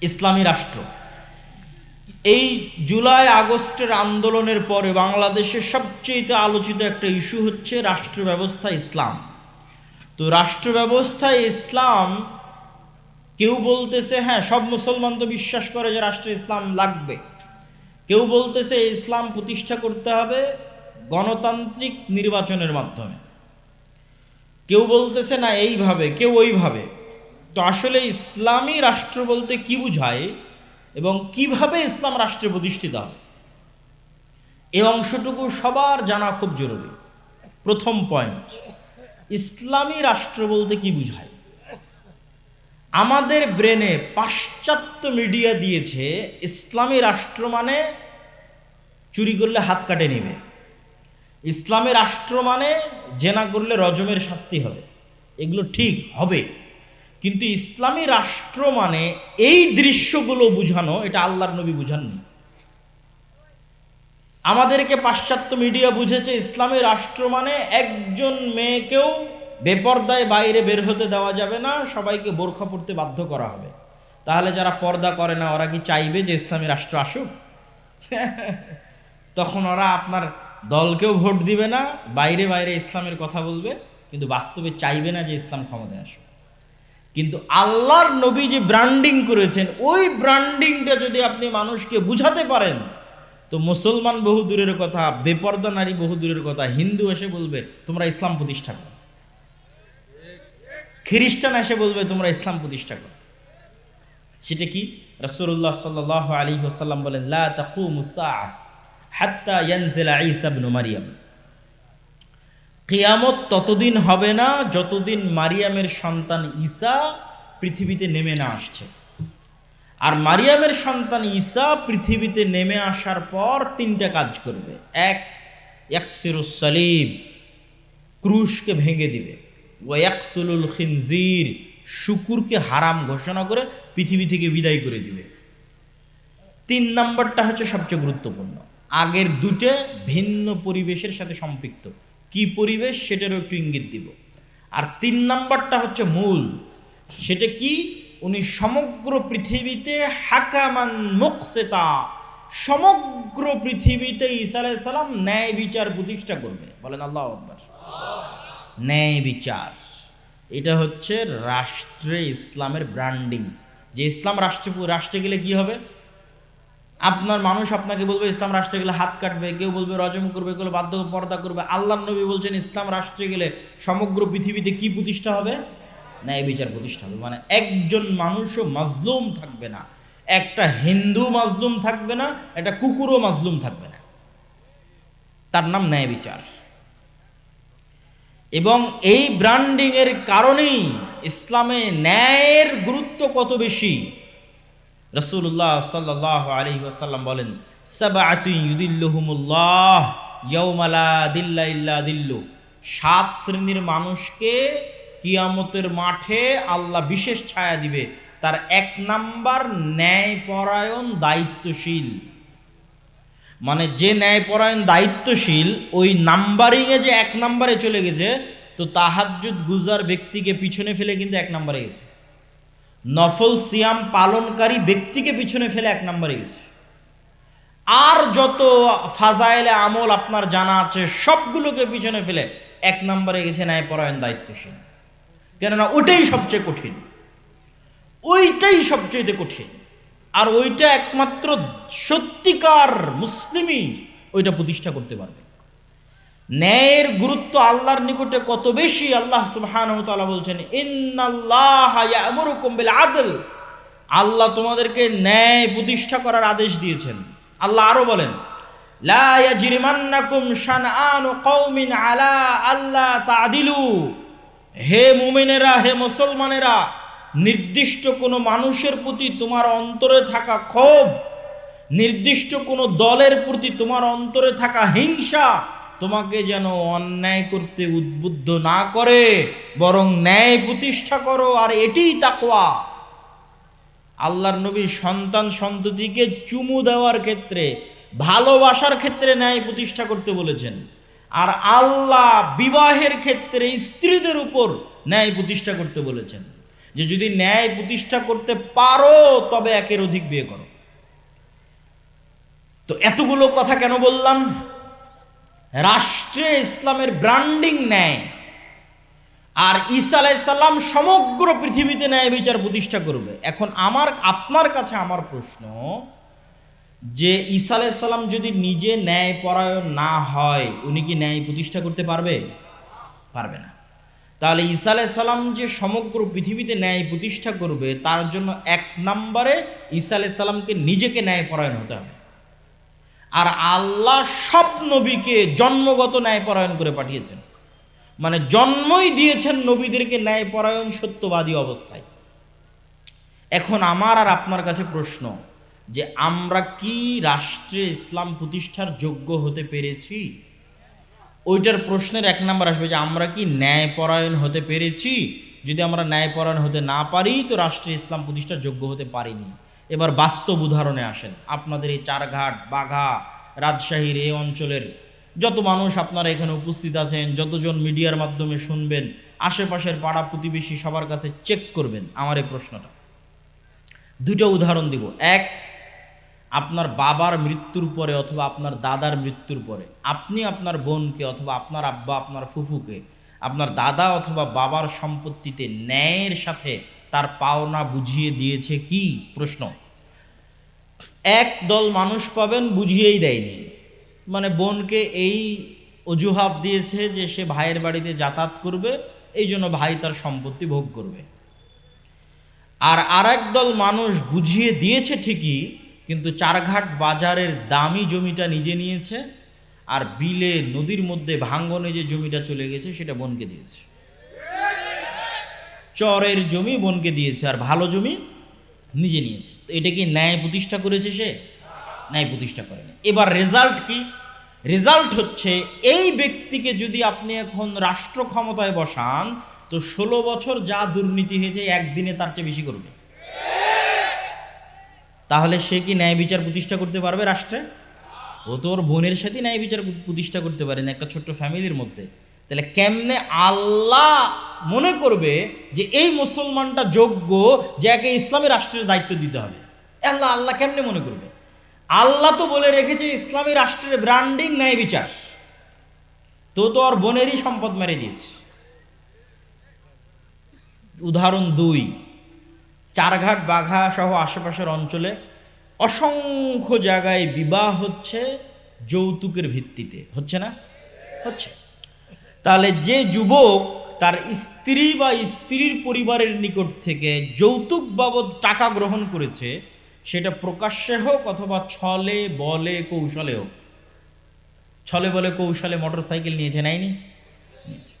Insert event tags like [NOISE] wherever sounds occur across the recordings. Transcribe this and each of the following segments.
ইসলামী রাষ্ট্র। এই জুলাই আগস্টের আন্দোলনের পরে বাংলাদেশের সবচেয়ে আলোচিত একটা ইস্যু হচ্ছে রাষ্ট্র ব্যবস্থা ইসলাম। তো রাষ্ট্র ব্যবস্থায় ইসলাম কেউ বলতেছে হ্যাঁ সব মুসলমান তো বিশ্বাস করে যে রাষ্ট্রে ইসলাম লাগবে। কেউ বলতেছে, ইসলাম প্রতিষ্ঠা করতে হবে গণতান্ত্রিক নির্বাচনের মাধ্যমে। কেউ বলতেছে, না, এইভাবে। কেউ ওইভাবে। তো আসলে ইসলামী রাষ্ট্র বলতে কি বুঝায় এবং কীভাবে ইসলাম রাষ্ট্রে প্রতিষ্ঠিত হবে এই অংশটুকু সবার জানা খুব জরুরি। প্রথম পয়েন্ট ইসলামী রাষ্ট্র বলতে কি বুঝায়? আমাদের ব্রেনে পাশ্চাত্য মিডিয়া দিয়েছে, ইসলামী রাষ্ট্র মানে চুরি করলে হাত কাটে নেবে। ইসলামী রাষ্ট্র মানে জেনা করলে রজমের শাস্তি হবে। এগুলো ঠিক হবে। কিন্তু ইসলামী রাষ্ট্র মানে এই দৃশ্যগুলো বুঝানো, এটা আল্লাহর নবী বুঝাননি। আমাদেরকে পাশ্চাত্য মিডিয়া বুঝেছে, ইসলামী রাষ্ট্র মানে একজন মেয়েকেও বেপর্দায় বাইরে বের হতে দেওয়া যাবে না, সবাইকে বোরখা পড়তে বাধ্য করা হবে। তাহলে যারা পর্দা করে না, ওরা কি চাইবে যে ইসলামী রাষ্ট্র আসুক? [LAUGHS] তখন ওরা আপনার দলকেও ভোট দিবে না, বাইরে বাইরে ইসলামের কথা বলবে, কিন্তু বাস্তবে চাইবে না যে ইসলাম ক্ষমতায় আসুক। কিন্তু আল্লাহর নবী যে ব্র্যান্ডিং করেছেন, ওই ব্র্যান্ডিংটা যদি আপনি মানুষকে বুঝাতে পারেন, তো মুসলমান বহু দূরের কথা, বেপর্দা নারী বহু দূরের কথা, হিন্দু এসে বলবে, তোমরা ইসলাম প্রতিষ্ঠা করো। খ্রিস্টান এসে বলবে, তোমরা ইসলাম প্রতিষ্ঠা করো। সেটা কি? রসুল্লাহ সাল্লাহ আলী ওসাল্লাম বলেন, লা হাত্তা ইয়ানজিলা ঈসা ইবনু মারিয়াম। কিয়ামত ততদিন হবে না যতদিন মারিয়ামের সন্তান ঈসা পৃথিবীতে নেমে না আসছে। আর মারিয়ামের সন্তান ঈসা পৃথিবীতে নেমে আসার পর তিনটা কাজ করবে। এক ইয়াকসিরুস সালিব ক্রুশকে ভেঙে দিবে। ও ওয়াক্তুলুল খিনজির, শুকুরকে হারাম ঘোষণা করে পৃথিবী থেকে বিদায় করে দিবে। তিন নম্বরটা হচ্ছে সবচেয়ে গুরুত্বপূর্ণ। আগের দুটো ভিন্ন পরিবেশের সাথে সম্পৃক্ত। কি পরিবেশ সেটারও একটু ইঙ্গিত দিব। আর তিন নাম্বারটা হচ্ছে মূল। সেটা কি? উনি সমগ্র পৃথিবীতে হাকামান মুকসেতা, সমগ্র পৃথিবীতে ঈসা আলাইসালাম ন্যায় বিচার প্রতিষ্ঠা করবে। বলেন আল্লাহ আকবার। ন্যায় বিচার। এটা হচ্ছে রাষ্ট্রে ইসলামের ব্র্যান্ডিং যে ইসলাম রাষ্ট্রে রাষ্ট্রে গেলে কি হবে? আপনার মানুষ আপনাকে বলবে, ইসলাম রাষ্ট্রে গেলে হাত কাটবে, কেউ বলবে, রজম করবে, কেউ বাধ্য পর্দা করবে। আল্লাহ নবী বলছেন, ইসলাম রাষ্ট্রে গেলে সমগ্র পৃথিবীতে কি প্রতিষ্ঠা হবে? ন্যায় বিচার প্রতিষ্ঠা হবে। মানে একজন মানুষও মাজলুম থাকবে না। একটা হিন্দু মাজলুম থাকবে না, একটা কুকুরও মাজলুম থাকবে না। তার নাম ন্যায় বিচার। এবং এই ব্র্যান্ডিং এর কারণেই ইসলামে ন্যায়ের গুরুত্ব কত বেশি? রসুল্লাহ সাল্লাহ আলী ওয়াসাল্লাম বলেন সাবাতুই ইউদিল্লুহুমুল্লাহ ইয়ৌমালা দিল্লা ইল্লা দিল্লু। সাত শ্রেণির মানুষকে কিয়ামতের মাঠে আল্লাহ বিশেষ ছায়া দিবে। তার এক নাম্বার ন্যায়পরায়ণ দায়িত্বশীল। মানে যে ন্যায়পরায়ণ দায়িত্বশীল, ওই নাম্বারিংয়ে যে এক নাম্বারে চলে গেছে, তো তাহাজ্জুদ গুজার ব্যক্তিকে পিছনে ফেলে কিন্তু এক নাম্বারে গেছে। নফল সিয়াম পালনকারী ব্যক্তিকে পিছনে ফেলে এক নম্বরে গেছে। আর যত ফাজাইলে আমল আপনার জানা আছে, সবগুলোকে পিছনে ফেলে এক নম্বরে গেছে ন্যায়পরায়ণ দায়িত্বশীল। কেননা ওটাই সবচেয়ে কঠিন। ওইটাই সবচেয়ে কঠিন। আর ওইটা একমাত্র সত্যিকার মুসলিমই ওইটা প্রতিষ্ঠা করতে পারবে। ন্যায়ের গুরুত্ব আল্লাহর নিকটে কত বেশি, আল্লাহ সুবহানাহু তাআলা বলছেন আদল। আল্লাহ তোমাদেরকে ন্যায় প্রতিষ্ঠা করার আদেশ দিয়েছেন। আল্লাহ আরও বলেন হে মুমিনেরা, হে মুসলমানেরা, নির্দিষ্ট কোনো মানুষের প্রতি তোমার অন্তরে থাকা ক্ষোভ, নির্দিষ্ট কোনো দলের প্রতি তোমার অন্তরে থাকা হিংসা তোমাকে যেন অন্যায় করতে উদ্বুদ্ধ না করে, বরং ন্যায় প্রতিষ্ঠা করো, আর এটিই তাকোয়া আল্লাহর নবী সন্তান সন্ততিকে চুমু দেওয়ার ক্ষেত্রে, ভালোবাসার ক্ষেত্রে ন্যায় প্রতিষ্ঠা করতে বলেছেন। আর আল্লাহ বিবাহের ক্ষেত্রে স্ত্রীদের উপর ন্যায় প্রতিষ্ঠা করতে বলেছেন। যে যদি ন্যায় প্রতিষ্ঠা করতে পারো, তবে একের অধিক বিয়ে করো। তো এতগুলো কথা কেন বললাম? রাষ্ট্রে ইসলামের ব্র্যান্ডিং ন্যায় আর ঈসা আলাইসাল্লাম সমগ্র পৃথিবীতে ন্যায় বিচার প্রতিষ্ঠা করবে। এখন আমার, আপনার কাছে আমার প্রশ্ন, যে ঈসা আলাইসাল্লাম যদি নিজে ন্যায় পরায়ণ না হয়, উনি কি ন্যায় প্রতিষ্ঠা করতে পারবে? পারবে না। তাহলে ঈসা আলাইসাল্লাম যে সমগ্র পৃথিবীতে ন্যায় প্রতিষ্ঠা করবে, তার জন্য এক নম্বরে ঈসা আলাইসাল্লামকে নিজেকে ন্যায় পরায়ণ হতে হবে। আর আল্লাহ সব নবীকে জন্মগত ন্যায় পরায়ণ করে পাঠিয়েছেন। মানে জন্মই দিয়েছেন নবীদেরকে ন্যায় পরায়ণ সত্যবাদী অবস্থায়। এখন আমার আর আপনার কাছে প্রশ্ন যে আমরা কি রাষ্ট্রে ইসলাম প্রতিষ্ঠার যোগ্য হতে পেরেছি? ওইটার প্রশ্নের এক নম্বর আসবে যে আমরা কি ন্যায়পরায়ণ হতে পেরেছি? যদি আমরা ন্যায়পরায়ণ হতে না পারি, তো রাষ্ট্রে ইসলাম প্রতিষ্ঠার যোগ্য হতে পারিনি। এবার বাস্তব উদাহরণে আসেন। আপনাদের এই চারঘাট, বাঘা, রাজশাহীর এই অঞ্চলের যত মানুষ আপনারা এখানে উপস্থিত আছেন, যতজন মিডিয়ার মাধ্যমে শুনবেন, আশেপাশের পাড়া প্রতিবেশী সবার কাছে চেক করবেন আমার এই প্রশ্নটা। দুটো উদাহরণ দিব। এক, আপনার বাবার মৃত্যুর পরে অথবা আপনার দাদার মৃত্যুর পরে, আপনি আপনার বোনকে অথবা আপনার আব্বা, আপনার ফুফুকে, আপনার দাদা অথবা বাবার সম্পত্তিতে ন্যায়ের সাথে তার পাওনা বুঝিয়ে দিয়েছে কি? প্রশ্ন। এক দল মানুষ পাবেন বুঝিয়েই দেয়নি। মানে বোনকে এই অজুহাত দিয়েছে যে সে ভাইয়ের বাড়িতে যাতায়াত করবে, এই জন্য ভাই তার সম্পত্তি ভোগ করবে। আর আর দল মানুষ বুঝিয়ে দিয়েছে ঠিকই, কিন্তু চারঘাট বাজারের দামি জমিটা নিজে নিয়েছে, আর বিলে নদীর মধ্যে ভাঙ্গনে যে জমিটা চলে গেছে সেটা বোনকে দিয়েছে। চরের জমি বোনকে দিয়েছে, আর ভালো জমি নিজে নিয়েছে। তো এটা কি ন্যায় প্রতিষ্ঠা করেছে সে? ন্যায় প্রতিষ্ঠা করেনি। এবার রেজাল্ট কি? রেজাল্ট হচ্ছে, এই ব্যক্তিকে যদি আপনি এখন রাষ্ট্র ক্ষমতায় বসান, তো ষোলো বছর যা দুর্নীতি হয়েছে একদিনে তার চেয়ে বেশি করবে। তাহলে সে কি ন্যায় বিচার প্রতিষ্ঠা করতে পারবে রাষ্ট্রে? ও তো ওর বোনের সাথে ন্যায় বিচার প্রতিষ্ঠা করতে পারে না, একটা ছোট্ট ফ্যামিলির মধ্যে। তাহলে কেমনে আল্লাহ মনে করবে যে এই মুসলমানটা যোগ্য যে একে ইসলামী রাষ্ট্রের দায়িত্ব দিতে হবে? আল্লাহ আল্লাহ কেমনে মনে করবে? আল্লাহ তো বলে রেখেছে ইসলামী রাষ্ট্রের ব্র্যান্ডিং ন্যায় বিচার। তো তো আর বোনেরই সম্পদ মেরে দিয়েছে। উদাহরণ দুই, চারঘাট, বাঘা সহ আশেপাশের অঞ্চলে অসংখ্য জায়গায় বিবাহ হচ্ছে যৌতুকের ভিত্তিতে। হচ্ছে না? হচ্ছে। তাহলে যে যুবক তার স্ত্রী বা স্ত্রীর পরিবারের নিকট থেকে যৌতুক বাবদ টাকা গ্রহণ করেছে, সেটা প্রকাশ্যে হোক অথবা ছলে, বলে, কৌশলে হোক। ছলে, বলে, কৌশলে মোটর সাইকেল নিয়েছে নাইনি নিয়েছে।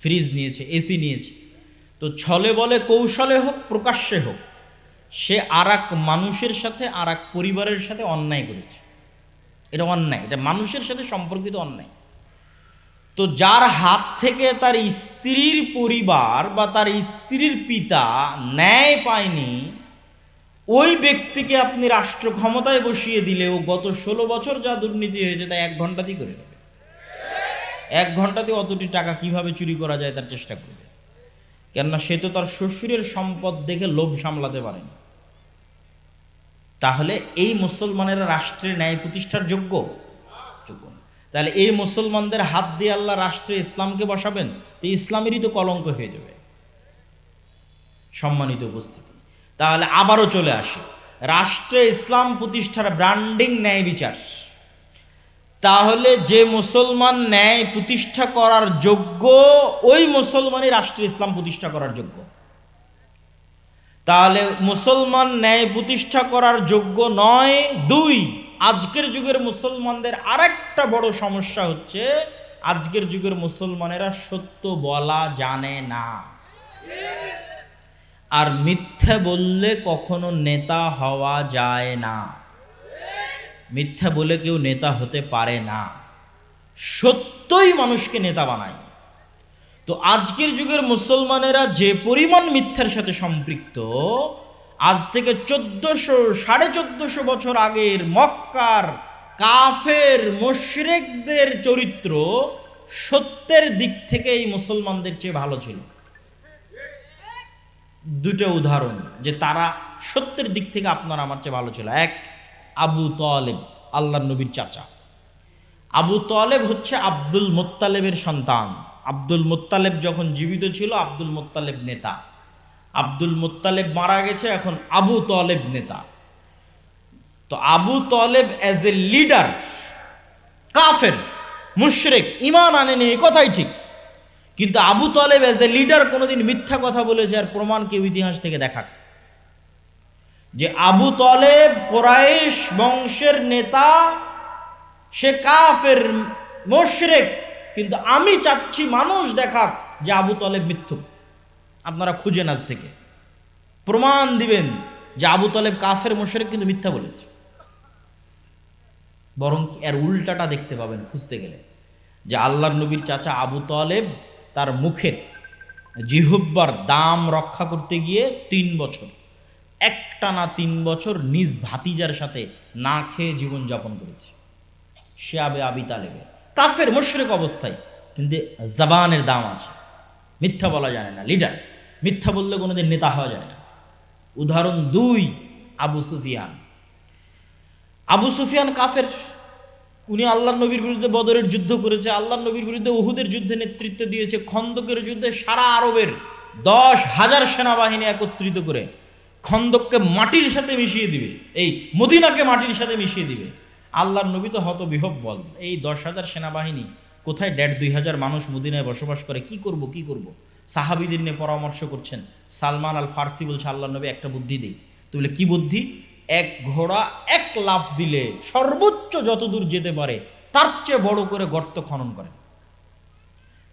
ফ্রিজ নিয়েছে, এসি নিয়েছে। তো ছলে, বলে, কৌশলে হোক, প্রকাশ্যে হোক, সে আর মানুষের সাথে আর পরিবারের সাথে অন্যায় করেছে। এটা অন্যায়, এটা মানুষের সাথে সম্পর্কিত অন্যায়। তো যার হাত থেকে তার স্ত্রীর পরিবার বা তার স্ত্রীর পিতা ন্যায় পায়নি, ওই ব্যক্তিকে আপনি রাষ্ট্র ক্ষমতায় বসিয়ে দিলে ও গত ষোলো বছর যা দুর্নীতি হয়েছে তা এক ঘন্টাতেই করে নেবে। এক ঘন্টাতে অতটি টাকা কীভাবে চুরি করা যায় তার চেষ্টা করবে। কেননা সে তো তার শ্বশুরের সম্পদ দেখে লোভ সামলাতে পারেনি। তাহলে এই মুসলমানেরা রাষ্ট্রের ন্যায় প্রতিষ্ঠার যোগ্য? যোগ্য। তাহলে এই মুসলমানদের হাত দিয়ে আল্লাহ রাষ্ট্রে ইসলামকে বসাবেন, তো ইসলামেরই তো কলঙ্ক হয়ে যাবে। সম্মানিত উপস্থিতি। তাহলে আবারও চলে আসে। রাষ্ট্রে ইসলাম প্রতিষ্ঠার ব্র্যান্ডিং ন্যায় বিচার। তাহলে যে মুসলমান ন্যায় প্রতিষ্ঠা করার যোগ্য, ওই মুসলমানই রাষ্ট্রে ইসলাম প্রতিষ্ঠা করার যোগ্য। তাহলে মুসলমান ন্যায় প্রতিষ্ঠা করার যোগ্য নয়, দুই আজকের যুগের মুসলমানদের আরেকটা বড় সমস্যা হচ্ছে, আজকের যুগের মুসলমানেরা সত্য বলা জানে না। আর মিথ্যা বললে কখনো নেতা হওয়া যায় না। মিথ্যা বলে কেউ নেতা হতে পারে না। সত্যই মানুষকে নেতা বানায়। তো আজকের যুগের মুসলমানেরা যে পরিমাণ মিথ্যার সাথে সম্পৃক্ত আজ থেকে চোদ্দশো, সাড়ে চোদ্দশো বছর আগের মক্কার কাফের মুশরিকদের চরিত্র সত্যের দিক থেকে এই মুসলমানদের চেয়ে ভালো ছিল। দুটো উদাহরণ যে তারা সত্যের দিক থেকে আপনার আমার চেয়ে ভালো ছিল। এক, আবু তলেব আল্লাহ নবীর চাচা। আবু তলেব হচ্ছে আব্দুল মোত্তালেবের সন্তান। আব্দুল মোত্তালেব যখন জীবিত ছিল, আব্দুল মোত্তালেব নেতা। আব্দুল মোত্তালেব মারা গেছে, এখন আবু তলেব নেতা। তো Abu Taleb as a leader কাফের, মুশরেক, ইমান আনেনি, এই কথাই ঠিক। কিন্তু Abu Taleb as a leader কোনোদিন মিথ্যা কথা বলেছে আর প্রমাণ কেউ ইতিহাস থেকে দেখাক। যে আবু তলেব কোরাইশ বংশের নেতা, সে কাফের, মোশরেক, কিন্তু আমি চাচ্ছি মানুষ দেখাক যে আবু তলেব মিথ্যুক। আপনারা খুঁজেন আজ থেকে। প্রমাণ দিবেন যে আবু তলেব কাফের মোশরেক কিন্তু মিথ্যা বলেছে। বরং এর উল্টাটা দেখতে পাবেন খুঁজতে গেলে। যে আল্লাহর নবীর চাচা আবু তলেব তার মুখের জিহুব্বার দাম রক্ষা করতে গিয়ে তিন বছর একটানা তিন বছর নিজ ভাতিজার সাথে না খেয়ে জীবনযাপন করেছে। সে আবে আবি তালেবে। কাফের মুশরিক অবস্থায় কিন্তু জবানের দাম আছে। মিথ্যা বলা জানে না, লিডার। মিথ্যা বললে কোনোদিন নেতা হওয়া যায় না। উদাহরণ দুই, আবু সুফিয়ান। আবু সুফিয়ান কাফের। উনি আল্লাহ নবীর বিরুদ্ধে বদরের যুদ্ধ করেছে আল্লাহ নবীর বিরুদ্ধে উহুদের যুদ্ধে নেতৃত্ব দিয়েছে, খন্দকের যুদ্ধে সারা আরবের দশ হাজার সেনাবাহিনী একত্রিত করে খন্দককে মাটির সাথে মিশিয়ে দিবে, এই মদিনাকে মাটির সাথে মিশিয়ে দিবে। আল্লাহর নবী তো হত বিহব বল এই দশ হাজার সেনাবাহিনী কোথায় দেড় দুই হাজার মানুষ মদিনায় বসবাস করে, কি করব কি করব? সাহাবিদের নিয়ে পরামর্শ করছেন, সালমান আল ফার্সি বলছে আল্লাহ নবী একটা বুদ্ধি দিই। তো বলে, কি বুদ্ধি? এক ঘোড়া এক লাফ দিলে সর্বোচ্চ যতদূর যেতে পারে, তার চেয়ে বড় করে গর্ত খনন করে।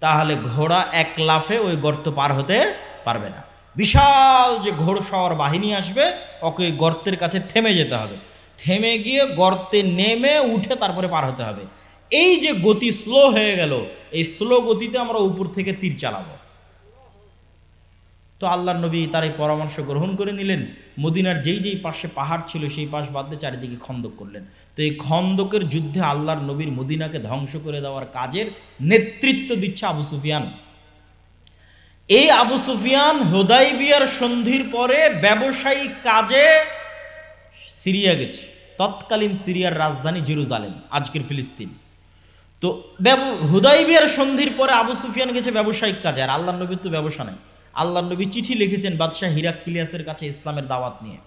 তাহলে ঘোড়া এক লাফে ওই গর্ত পার হতে পারবে না। বিশাল যে ঘোড়সওয়ার বাহিনী আসবে, ওকে গর্তের কাছে থেমে যেতে হবে। থেমে গিয়ে গর্তে নেমে উঠে তারপরে পার হতে হবে। এই যে গতি স্লো হয়ে গেল, এই স্লো গতিতে আমরা উপর থেকে তীর চালাবো। তো আল্লাহ নবী তার এই পরামর্শ গ্রহণ করে নিলেন। মদিনার যেই যেই পাশে পাহাড় ছিল, সেই পাশ বাদ দিয়ে চারিদিকে খন্দক করলেন। তো এই খন্দকের যুদ্ধে আল্লাহর নবীর মদিনাকে ধ্বংস করে দেওয়ার কাজের নেতৃত্ব দিচ্ছে আবু সুফিয়ান। এই আবু সুফিয়ান হোদাই বিয়ার সন্ধির পরে ব্যবসায়িক কাজে সিরিয়া গেছে। তৎকালীন সিরিয়ার রাজধানী জেরুজালেম, আজকের ফিলিস্তিন। তো হুদাই বিয়ার সন্ধির পরে আবু সুফিয়ান গেছে ব্যবসায়িক কাজে, আর আল্লাহ নবীর তো ব্যবসা নেই। আল্লাহ নবী চিঠি লিখেছেন বাদশাহ হিরাক্কিলিয়াসের কাছে ইসলামের দাওয়াত নিয়ে।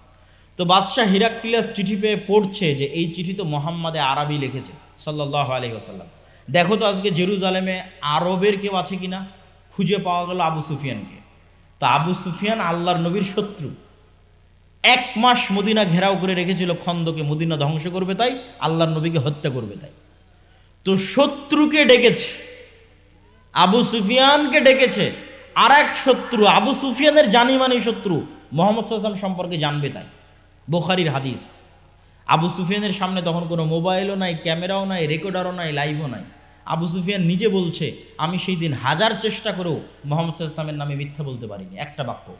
তো বাদশাহ হিরাক্কিলিয়াস চিঠি পেয়ে পড়ছে যে এই চিঠি তো মোহাম্মদে আরবি লিখেছে সাল্লাহ আলহি আসাল্লাম দেখো তো আজকে জেরুজালেমে আরবের কেউ আছে কিনা? খুঁজে পাওয়া গেল আবু সুফিয়ানকে। তো আবু সুফিয়ান আল্লাহর নবীর শত্রু। এক মাস মদিনা ঘেরাও করে রেখেছিল খন্দকে, মদিনা ধ্বংস করবে তাই, আল্লাহর নবীকে হত্যা করবে তাই। তো শত্রুকে ডেকেছে, আবু সুফিয়ানকে ডেকেছে আর এক শত্রু, আবু সুফিয়ানের জানি মানি শত্রু, মোহাম্মদ সাল্লাম সম্পর্কে জানবে তাই। বোখারির হাদিস। আবু সুফিয়ানের সামনে তখন কোনো মোবাইলও নাই, ক্যামেরাও নাই, রেকর্ডারও নাই, লাইভও নাই। আবু সুফিয়ান নিজে বলছে, আমি সেই দিন হাজার চেষ্টা করেও মোহাম্মদ ইসলামের নামে মিথ্যা বলতে পারিনি। একটা বাক্য।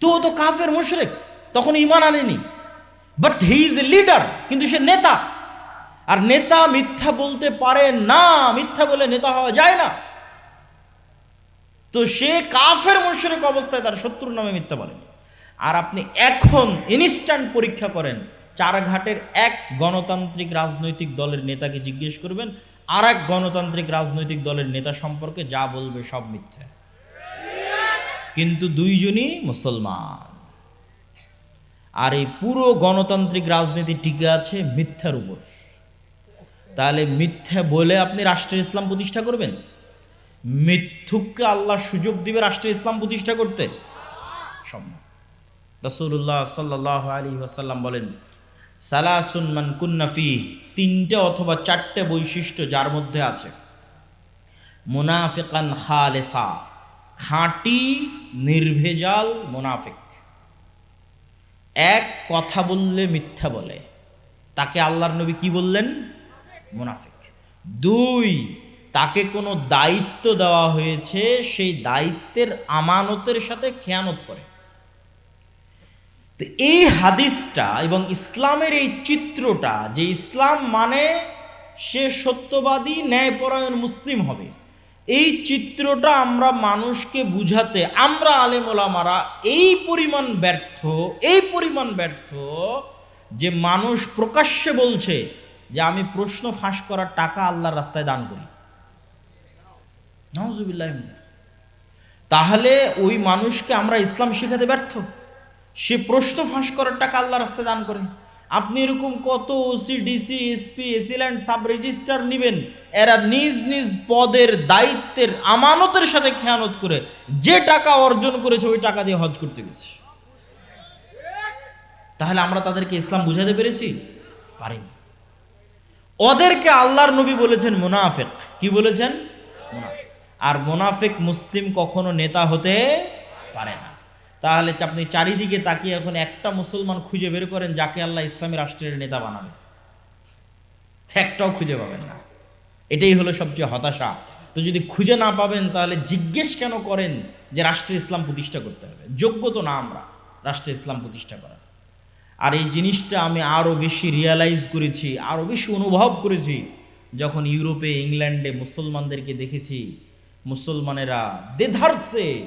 তো তো কাফের, মুশরেক, তখন ইমান আনেনি। But he is a leader কিন্তু সে নেতা। আর নেতা মিথ্যা বলতে পারে না, মিথ্যা বলে নেতা হওয়া যায় না। তো সে কাফের মুশরিক অবস্থায় তার শত্রুর নামে মিথ্যা বলেনি আর আপনি এখন ইনস্ট্যান্ট পরীক্ষা করেন, চারঘাটের এক গণতান্ত্রিক রাজনৈতিক দলের নেতাকে জিজ্ঞেস করবেন আর এক গণতান্ত্রিক রাজনৈতিক দলের নেতা সম্পর্কে যা বলবে সব মিথ্যা। কিন্তু দুইজনই মুসলমান। আর এই পুরো গণতান্ত্রিক রাজনীতি টিকে আছে মিথ্যার উপর। তাহলে মিথ্যা বলে আপনি রাষ্ট্রের ইসলাম প্রতিষ্ঠা করবেন? মিথ্যুককে আল্লাহ সুযোগ দিবে রাষ্ট্রের ইসলাম প্রতিষ্ঠা করতে? সম্ভব। রসুল্লাহ সাল্লাহ আলী আসাল্লাম বলেন, সালাসুন মান কুন্নাফি তিনটে অথবা চারটে বৈশিষ্ট্য যার মধ্যে আছে। মুনাফিকান খালেসা, খাঁটি, নির্ভেজাল মুনাফিক। এক, কথা বললে মিথ্যা বলে। তাকে আল্লাহর নবী কি বললেন? মুনাফিক। দুই তাকে কোনো দায়িত্ব দেওয়া হয়েছে, সেই দায়িত্বের আমানতের সাথে খেয়ানত করে। তো এই হাদিসটা এবং ইসলামের এই চিত্রটা, যে ইসলাম মানে সে সত্যবাদী, ন্যায়পরায়ণ মুসলিম হবে, এই চিত্রটা আমরা মানুষকে বুঝাতে, আমরা আলেম ওলামারা এই পরিমাণ ব্যর্থ, এই পরিমাণ ব্যর্থ যে মানুষ প্রকাশ্যে বলছে যে আমি প্রশ্ন ফাঁস করার টাকা আল্লাহর রাস্তায় দান করি। নওয়াজুবিল্লাহ তাহলে ওই মানুষকে আমরা ইসলাম শেখাতে ব্যর্থ? সে প্রশ্ন ফাঁস করার টাকা আল্লাহ রাস্তায় দান করে আপনি এরকম কত OC DC SP AC land sub registrar নেবেন। এরা নিজ নিজ পদের দায়িত্বের আমানতের সাথে খেয়ানত করে যে টাকা অর্জন করেছে, ওই টাকা দিয়ে হজ করতে গেছে। তাহলে আমরা তাদেরকে ইসলাম বুঝাতে পেরেছি? পারিনি। ওদেরকে আল্লাহর নবী বলেছেন মুনাফেক। কি বলেছেন? মুনাফেক। আর মোনাফেক মুসলিম কখনো নেতা হতে পারে না। তাহলে আপনি চারিদিকে তাকিয়ে এখন একটা মুসলমান খুঁজে বের করেন যাকে আল্লাহ ইসলামী রাষ্ট্রের নেতা বানাবে। একটাও খুঁজে পাবেন না। এটাই হলো সবচেয়ে হতাশা। তো যদি খুঁজে না পাবেন, তাহলে জিজ্ঞেস কেন করেন যে রাষ্ট্রে ইসলাম প্রতিষ্ঠা করতে হবে? যোগ্য তো না আমরা রাষ্ট্রে ইসলাম প্রতিষ্ঠা করার। আর এই জিনিসটা আমি আরও বেশি রিয়ালাইজ করেছি আরও বেশি অনুভব করেছি, যখন ইউরোপে, ইংল্যান্ডে মুসলমানদেরকে দেখেছি মুসলমানেরা দেধারসে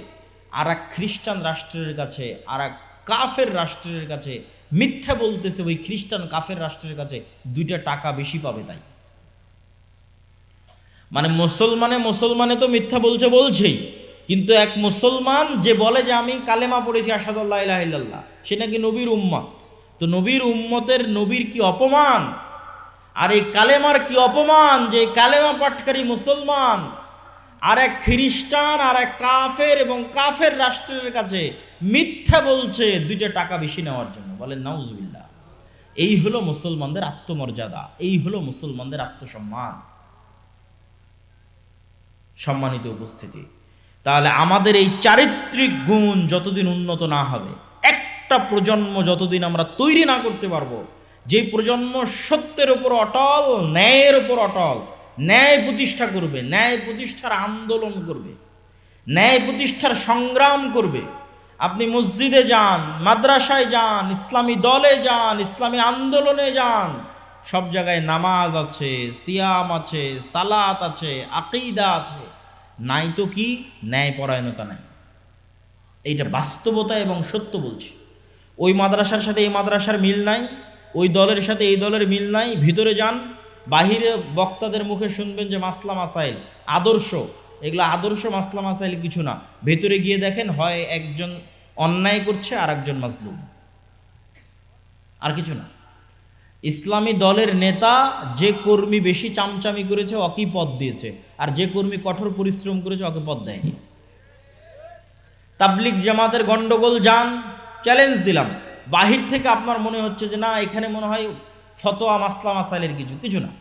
আর এক খ্রিস্টান রাষ্ট্রের কাছে আর এক কাফের রাষ্ট্রের কাছে, মিথ্যা বলতেছে ওই খ্রিস্টান কাফের রাষ্ট্রের কাছে, দুইটা টাকা বেশি পাবে তাই। মানে মুসলমানে মুসলমানে তো মিথ্যা বলছে বলছেই, কিন্তু এক মুসলমান যে বলে যে আমি কালেমা পড়েছি আসাদুল্লাহ সে নাকি নবীর উম্মত। তো নবীর উম্মতের নবীর কি অপমান? আর এই কালেমার কি অপমান? যে কালেমা পাটকারী মুসলমান আর এক খ্রিস্টান, আর এক কাফের এবং কাফের রাষ্ট্রের কাছে মিথ্যা বলছে দুইটা টাকা বেশি নেওয়ার জন্য। বলেন, নাউজুবিল্লাহ। এই হলো মুসলমানদের আত্মমর্যাদা, এই হলো মুসলমানদের আত্মসম্মান। সম্মানিত উপস্থিতি, তাহলে আমাদের এই চারিত্রিক গুণ যতদিন উন্নত না হবে, একটা প্রজন্ম যতদিন আমরা তৈরি না করতে পারব যে প্রজন্ম সত্যের উপর অটল, ন্যায়ের উপর অটল ন্যায় প্রতিষ্ঠা করবে, ন্যায় প্রতিষ্ঠার আন্দোলন করবে, ন্যায় প্রতিষ্ঠার সংগ্রাম করবে। আপনি মসজিদে যান, মাদ্রাসায় যান, ইসলামী দলে যান, ইসলামী আন্দোলনে যান, সব জায়গায় নামাজ আছে, সিয়াম আছে, সালাত আছে, আকিদা আছে। নাই তো কি? ন্যায় পরায়ণতা নাই। এইটা বাস্তবতা এবং সত্য বলছি। ওই মাদ্রাসার সাথে এই মাদ্রাসার মিল নাই, ওই দলের সাথে এই দলের মিল নাই, ভিতরে যান বাহিরে বক্তাদের মুখে শুনবেন যে মাসলা মাসাইল, আদর্শ। এগুলো আদর্শ মাসলা মাসাইল কিছু না। ভেতরে গিয়ে দেখেন হয় একজন অন্যায় করছে আর একজন মাজলুম। আর কিছু না। ইসলামী দলের নেতা যে কর্মী বেশি চামচামি করেছে অকি পদ দিয়েছে। আর যে কর্মী কঠোর পরিশ্রম করেছে, ওকে পদ দেয়নি। তাবলিক জামাতের গন্ডগোল, যান চ্যালেঞ্জ দিলাম। বাহির থেকে আপনার মনে হচ্ছে যে না, এখানে মনে হয় ফতোয়া মাসলা মাসাইলের কিছু কিছু না।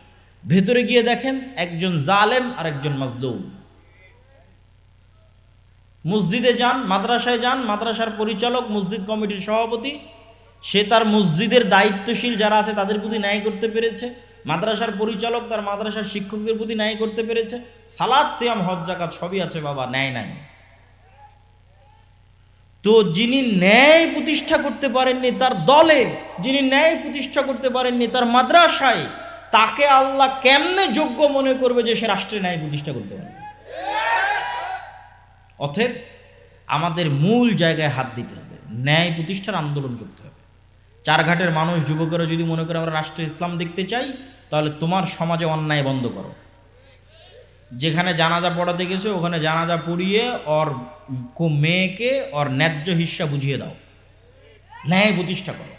ভেতরে গিয়ে দেখেন একজন জালেম আর একজন মাজলুম। মসজিদে যান, মাদ্রাসায় যান, মাদ্রাসার পরিচালক, মসজিদ কমিটির সভাপতি, সে তার মসজিদের দায়িত্বশীল যারা আছে তাদের প্রতি ন্যায় করতে পেরেছে, মাদ্রাসার পরিচালক তার মাদ্রাসার শিক্ষকদের প্রতি ন্যায় করতে পেরেছে সালাদ সিয়াম, হজ জাকাত সবই আছে বাবা, ন্যায় নাই। তো যিনি ন্যায় প্রতিষ্ঠা করতে পারেননি তার দলে, যিনি ন্যায় প্রতিষ্ঠা করতে পারেননি তার মাদ্রাসায়, তাকে আল্লাহ কেমনে যোগ্য মনে করবে যে সে রাষ্ট্রে ন্যায় প্রতিষ্ঠা করতে পারবে? অতএব আমাদের মূল জায়গায় হাত দিতে হবে, ন্যায় প্রতিষ্ঠার আন্দোলন করতে হবে। চারঘাটের মানুষ, যুবকেরা যদি মনে করে আমরা রাষ্ট্রে ইসলাম দেখতে চাই, তাহলে তোমার সমাজে অন্যায় বন্ধ করো। যেখানে জানাজা পড়াতে গেছে, ওখানে জানাজা পড়িয়ে ওর মেয়েকে ওর ন্যায্য হিস্সা বুঝিয়ে দাও। ন্যায় প্রতিষ্ঠা করো।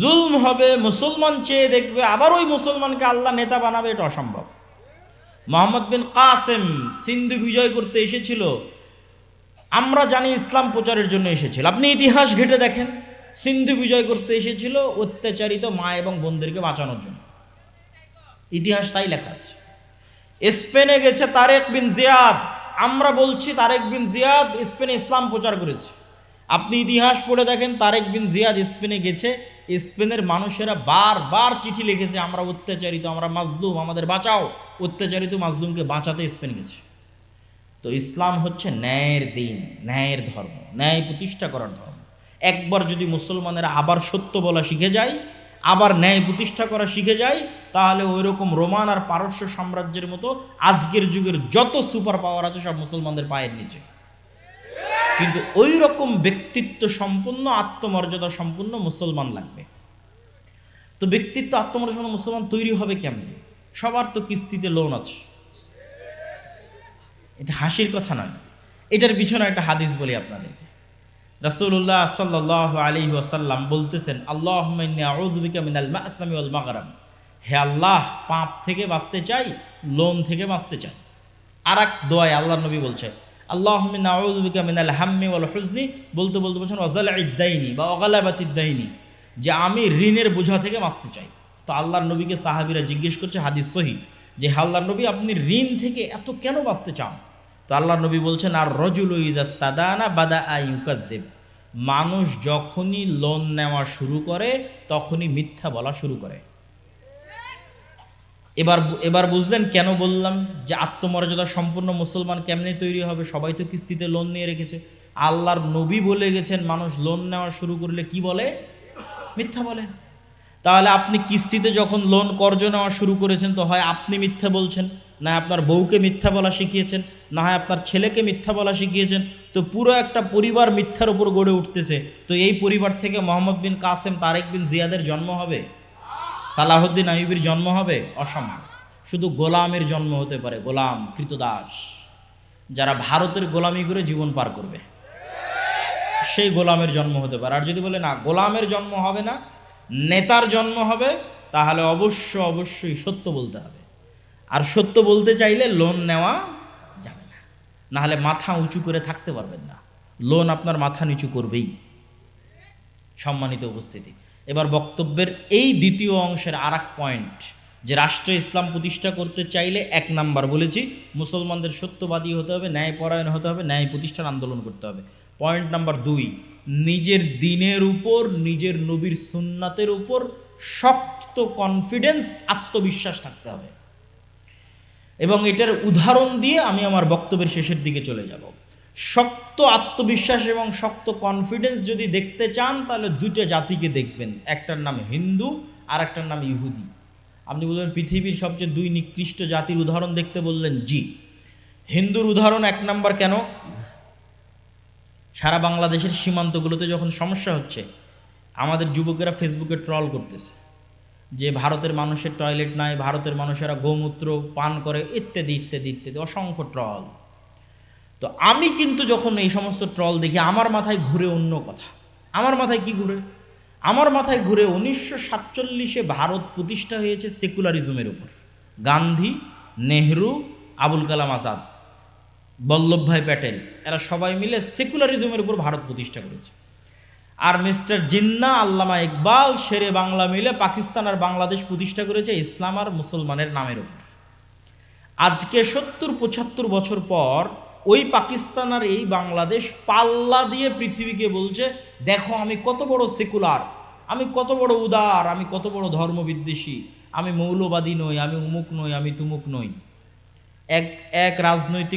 জুলম হবে, মুসলমান চেয়ে দেখবে, আবার ওই মুসলমানকে আল্লাহ নেতা বানাবে, এটা অসম্ভব। মোহাম্মদ বিন কাসেম সিন্ধু বিজয় করতে এসেছিল। আমরা জানি ইসলাম প্রচারের জন্য এসেছিল। আপনি ইতিহাস ঘেটে দেখেন। সিন্ধু বিজয় করতে এসেছিল অত্যাচারিত মা এবং বোনদেরকে বাঁচানোর জন্য। ইতিহাস তাই লেখা আছে। স্পেনে গেছে তারেক বিন জিয়াদ। আমরা বলছি তারেক বিন জিয়াদ স্পেনে ইসলাম প্রচার করেছে। আপনি ইতিহাস পড়ে দেখেন, তারেক বিন জিয়াদ স্পেনে গেছে। স্পেনের মানুষেরা বারবার চিঠি লিখেছে, আমরা অত্যাচারিত, আমরা মাজলুম, আমাদের বাঁচাও। অত্যাচারিত মাজলুমকে বাঁচাতে স্পেন গেছে। তো ইসলাম হচ্ছে ন্যায়ের দিন, ন্যায়ের ধর্ম, ন্যায় প্রতিষ্ঠা করার ধর্ম। একবার যদি মুসলমানেরা আবার সত্য বলা শিখে যায় আবার ন্যায় প্রতিষ্ঠা করা শিখে যায়, তাহলে ওই রকম রোমান আর পারস্য সাম্রাজ্যের মতো আজকের যুগের যত সুপার পাওয়ার আছে সব মুসলমানদের পায়ের নিচে। কিন্তু ওই রকম ব্যক্তিত্ব সম্পন্ন আত্মমর্যাদা সম্পন্ন মুসলমান লাগবে। তো ব্যক্তিত্ব, আত্মমর্যাদা মুসলমান তৈরি হবে কেমনে? সবার তো কিস্তিতে লোন আছে। এটা হাসির কথা নয়। এটার পিছনে একটা হাদিস বলি আপনাদেরকে। রাসূলুল্লাহ সাল্লাহ আলী ওয়াসাল্লাম বলতেছেন আল্লাহ মিনাল মাগরাম হে আল্লাহ, পাপ থেকে বাঁচতে চাই লোন থেকে বাঁচতে চাই। আর এক দোয়ায় আল্লাহ নবী বলছে আল্লাহ মিনাউদ্দিকা মিনাল হাম্মি ওয়াল হুজনি বলতে বলতে বলছেন অজাল ইদ্দাইনি বা অগালাবাত ইদ্দাইনি যে আমি ঋণের বোঝা থেকে বাঁচতে চাই। তো আল্লাহর নবীকে সাহাবিরা জিজ্ঞেস করছে, হাদিস সহি? যে আল্লাহর নবী, আপনি ঋণ থেকে এত কেন বাঁচতে চান? তো আল্লাহ নবী বলছেন, আর রজুল ইজাস্তাদানা বাদা আইউকাদ্দেব মানুষ যখনই লোন নেওয়া শুরু করে, তখনই মিথ্যা বলা শুরু করে। এবার এবার বুঝলেন কেন বললাম যে আত্মমর্যাদা সম্পূর্ণ মুসলমান কেমনে তৈরি হবে? সবাই তো কিস্তিতে লোন নিয়ে রেখেছে। আল্লাহর নবী বলে গেছেন, মানুষ লোন নেওয়া শুরু করলে কি বলে? মিথ্যা বলে। তাহলে আপনি কিস্তিতে যখন লোন কর্জ নেওয়া শুরু করেছেন, তো হয় আপনি মিথ্যা বলছেন। না আপনার বউকে মিথ্যা বলা শিখিয়েছেন, না হয় আপনার ছেলেকে মিথ্যা বলা শিখিয়েছেন, তো পুরো একটা পরিবার মিথ্যার উপর গড়ে উঠতেছে। তো এই পরিবার থেকে মোহাম্মদ বিন কাসেম তারেক বিন জিয়াদের জন্ম হবে? সালাহুদ্দিন আইবির জন্ম হবে? অসম্ভব। শুধু গোলামের জন্ম হতে পারে, গোলাম, কৃতদাস। যারা ভারতের গোলামি করে জীবন পার করবে। সেই গোলামের জন্ম হতে পারে। আর যদি বলে না, গোলামের জন্ম হবে না, নেতার জন্ম হবে, তাহলে অবশ্য অবশ্যই সত্য বলতে হবে। আর সত্য বলতে চাইলে লোন নেওয়া যাবে না। নাহলে মাথা উঁচু করে থাকতে পারবেন না। লোন আপনার মাথা নিচু করবেই। সম্মানিত উপস্থিতি। এবার বক্তব্যের এই দ্বিতীয় অংশের আর পয়েন্ট, যে রাষ্ট্র ইসলাম প্রতিষ্ঠা করতে চাইলে এক নাম্বার বলেছি, মুসলমানদের সত্যবাদী হতে হবে ন্যায়পরায়ণ হতে হবে, ন্যায় প্রতিষ্ঠান আন্দোলন করতে হবে। পয়েন্ট নাম্বার দুই, নিজের দিনের উপর, নিজের নবীর সুন্নাতের উপর শক্ত কনফিডেন্স আত্মবিশ্বাস থাকতে হবে। এবং এটার উদাহরণ দিয়ে আমি আমার বক্তব্যের শেষের দিকে চলে যাব। শক্ত আত্মবিশ্বাস এবং শক্ত কনফিডেন্স যদি দেখতে চান, তাহলে দুটো জাতিকে দেখবেন। একটার নাম হিন্দু আর একটার নাম ইহুদি। আপনি বলবেন, পৃথিবীর সবচেয়ে দুই নিকৃষ্ট জাতির উদাহরণ দেখতে বললেন, জি। হিন্দুর উদাহরণ এক নাম্বার কেন? সারা বাংলাদেশের সীমান্তগুলোতে যখন সমস্যা হচ্ছে, আমাদের যুবকেরা ফেসবুকে ট্রল করতেছে। যে ভারতের মানুষের টয়লেট নাই, ভারতের মানুষেরা গোমূত্র পান করে, ইত্যাদি ইত্যাদি ইত্যাদি, অসংখ্য ট্রল তো আমি কিন্তু যখন এই সমস্ত ট্রল দেখি, আমার মাথায় ঘুরে অন্য কথা। আমার মাথায় কি ঘুরে? আমার মাথায় ঘুরে উনিশশো সাতচল্লিশে ভারত প্রতিষ্ঠা হয়েছে সেকুলারিজমের উপর। গান্ধী, নেহরু, আবুল কালাম আজাদ, বল্লভভাই প্যাটেল, এরা সবাই মিলে সেকুলারিজমের উপর ভারত প্রতিষ্ঠা করেছে। আর মিস্টার জিন্না আল্লামা ইকবাল শেরে বাংলা মিলে পাকিস্তান আর বাংলাদেশ প্রতিষ্ঠা করেছে ইসলাম আর মুসলমানের নামের উপর। আজকে সত্তর পঁচাত্তর বছর পর ওই পাকিস্তান আর এই বাংলাদেশ পাল্লা দিয়ে পৃথিবীকে বলছে, দেখো, আমি কত বড় সেকুলার, আমি কত বড় উদার, আমি কত বড় ধর্মবিদ্বেষী, আমি মৌলবাদী নই, আমি উমুক নই, আমি তুমুক নই। এক এক রাজনৈতিক